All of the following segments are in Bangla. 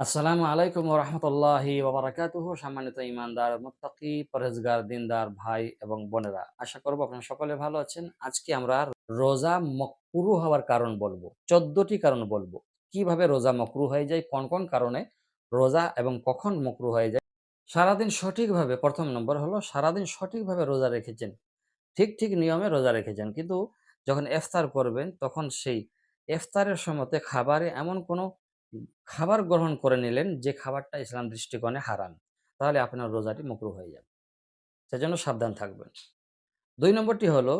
আসসালামু আলাইকুম রহমতুল্লাহি ওবরাকাতুহু, সম্মানিত ইমানদার, মুত্তাকি পরেজগার দিনদার ভাই এবং বোনেরা। আশা করব আপনারা সকলে ভালো আছেন। আজকে আমরা রোজা মকরু হওয়ার কারণ বলব, চোদ্দটি কারণ বলব। কীভাবে রোজা মকরু হয়ে যায়, কোন কোন কারণে রোজা এবং কখন মকরু হয়ে যায়, সারাদিন সঠিকভাবে, প্রথম নম্বর হলো সারাদিন সঠিকভাবে রোজা রেখেছেন। ঠিক ঠিক নিয়মে রোজা রেখেছেন। কিন্তু যখন ইফতার করবেন, তখন সেই ইফতারের সময়তে খাবারে এমন কোনো খাবার গ্রহণ করে নিলেন যে খাবারটা ইসলাম দৃষ্টিকোণে হারাম, তাহলে আপনার রোজাটি মকরু হয়ে যাবে। সেজন্য সাবধান থাকবেন। দুই নম্বরটি হলো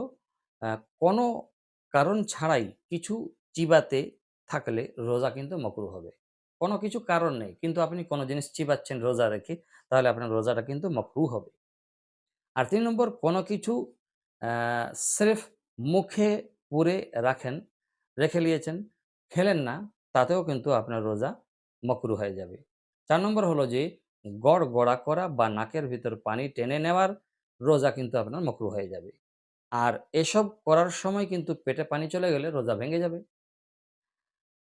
কোনো কারণ ছাড়াই কিছু চিবাতে থাকলে রোজা কিন্তু মকরু হবে। কোনো কিছু কারণ নেই, কিন্তু আপনি কোনো জিনিস চিবাচ্ছেন রোজা রেখে, তাহলে আপনার রোজাটা কিন্তু মকরু হবে। আর তিন নম্বর, কোনো কিছু স্রেফ মুখে পুরে রাখেন, রেখে নিয়েছেন, খেলেন না তাতেও কিন্তু আপনার রোজা মকরু হয়ে যাবে। চার নম্বর হলো যে গড় গড়া করা বা নাকের ভিতর পানি টেনে নেওয়ার রোজা কিন্তু আপনার মকরু হয়ে যাবে। আর এসব করার সময় কিন্তু পেটে পানি চলে গেলে রোজা ভেঙে যাবে।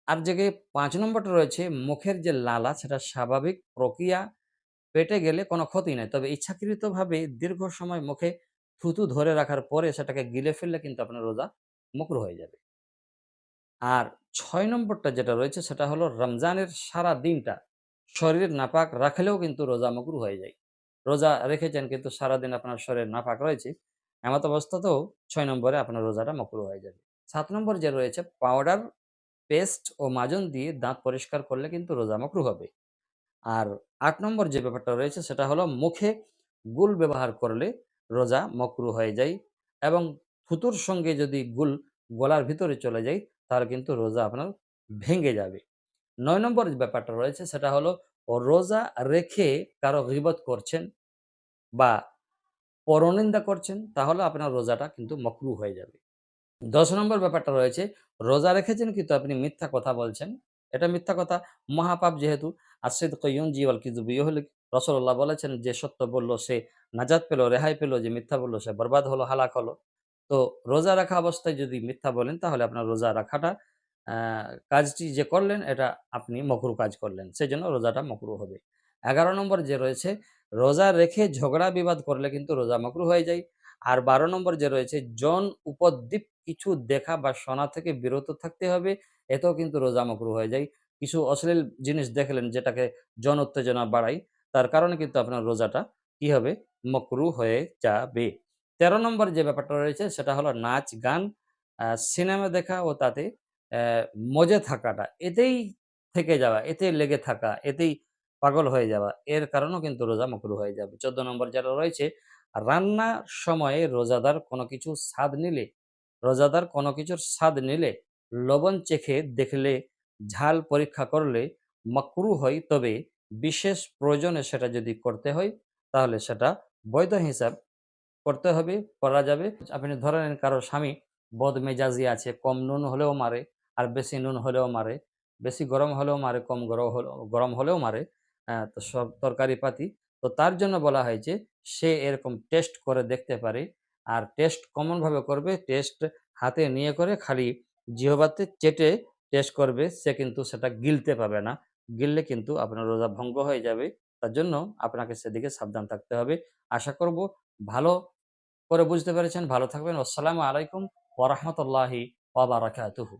আর যে পাঁচ নম্বরটা রয়েছে, মুখের যে লালা সেটা স্বাভাবিক প্রক্রিয়া পেটে গেলে কোনো ক্ষতি নেই। তবে ইচ্ছাকৃতভাবে দীর্ঘ সময় মুখে থুতু ধরে রাখার পরে সেটাকে গিলে ফেললে কিন্তু আপনার রোজা মকরু হয়ে যাবে। আর ছয় নম্বরটা যেটা রয়েছে সেটা হলো রমজানের সারা দিনটা শরীর নাপাক রাখলেও কিন্তু রোজা মকরু হয়ে যায়। রোজা রেখেছেন কিন্তু সারাদিন আপনার শরীর নাপাক রয়েছে, এমত অবস্থাতেও ছয় নম্বরে আপনার রোজাটা মকরু হয়ে যাবে। সাত নম্বর যে রয়েছে, পাউডার, পেস্ট ও মাজন দিয়ে দাঁত পরিষ্কার করলে কিন্তু রোজা মকরু হবে। আর আট নম্বর যে ব্যাপারটা রয়েছে সেটা হলো মুখে গুল ব্যবহার করলে রোজা মকরু হয়ে যায় এবং থুতুর সঙ্গে যদি গুল গলার ভিতরে চলে যায় তাহলে কিন্তু রোজা আপনার ভেঙে যাবে। নয় নম্বর ব্যাপারটা রয়েছে সেটা হলো, রোজা রেখে কারও গিবত করছেন বা পরনিন্দা করছেন, তাহলে আপনার রোজাটা কিন্তু মকরু হয়ে যাবে। দশ নম্বর ব্যাপারটা রয়েছে, রোজা রেখেছেন কিন্তু আপনি মিথ্যা কথা বলছেন। এটা মিথ্যা কথা। মহাপাপ যেহেতু আসিদ কয়ুন জিওয়াল কিজুব হলে রসল্লাহ বলেছেন, যে সত্য বলল সে নাজাত পেল, রেহাই পেল, যে মিথ্যা বলল সে বরবাদ হলো, হালাক হলো। তো রোজা রাখা অবস্থায় যদি মিথ্যা বলেন, তাহলে আপনার রোজা রাখাটা কাজটি যে করলেন, এটা আপনি মকরু কাজ করলেন। সেই জন্য রোজাটা মকরু হবে। এগারো নম্বর যে রয়েছে, রোজা রেখে ঝগড়া বিবাদ করলে কিন্তু রোজা মকরু হয়ে যায়। আর বারো নম্বর যে রয়েছে, জন উপদ্বীপ কিছু দেখা বা শোনা থেকে বিরত থাকতে হবে, এতেও কিন্তু রোজা মকরু হয়ে যায়। কিছু অশ্লীল জিনিস দেখলেন, যেটাকে জন উত্তেজনা বাড়ায়, তার কারণে কিন্তু আপনার রোজাটা কি হবে? মকরু হয়ে যাবে। তেরো নম্বর যে ব্যাপারটা রয়েছে সেটা হলো নাচ, গান সিনেমা দেখা ও তাতে মজে থাকাটা। এতেই থেকে যাওয়া এতে লেগে থাকা, এতেই পাগল হয়ে যাওয়া। এর কারণেও কিন্তু রোজা মকরু হয়ে যাবে। চোদ্দ নম্বর যেটা রয়েছে রান্নার সময়ে রোজাদার কোনো কিছু স্বাদ নিলে, রোজাদার কোনো কিছুর স্বাদ নিলে লবণ চেখে দেখলে, ঝাল পরীক্ষা করলে মকরু হয়। তবে বিশেষ প্রয়োজনে সেটা যদি করতে হয়, তাহলে সেটা বৈধ হিসাব করতে হবে, করা যাবে। আপনি ধরে নেন কারও স্বামী বদমেজাজি আছে, কম নুন হলেও মারে আর বেশি নুন হলেও মারে, বেশি গরম হলেও মারে, কম গরম হলেও গরম হলেও মারে তো সব তরকারি পাতি। তো তার জন্য বলা হয়েছে সে এরকম টেস্ট করে দেখতে পারে আর টেস্ট কমনভাবে করবে, টেস্ট হাতে নিয়ে করে খালি জিহবাতে চেটে টেস্ট করবে, সে কিন্তু সেটা গিলতে পাবে না। গিললে কিন্তু আপনার রোজা ভঙ্গ হয়ে যাবে। তার জন্য আপনাকে সেদিকে সাবধান থাকতে হবে। আশা করব ভালো করে বুঝতে পেরেছেন। ভালো থাকবেন। আসসালামু আলাইকুম ওরহমতুল্লাহি ওয়াবারাকাতুহু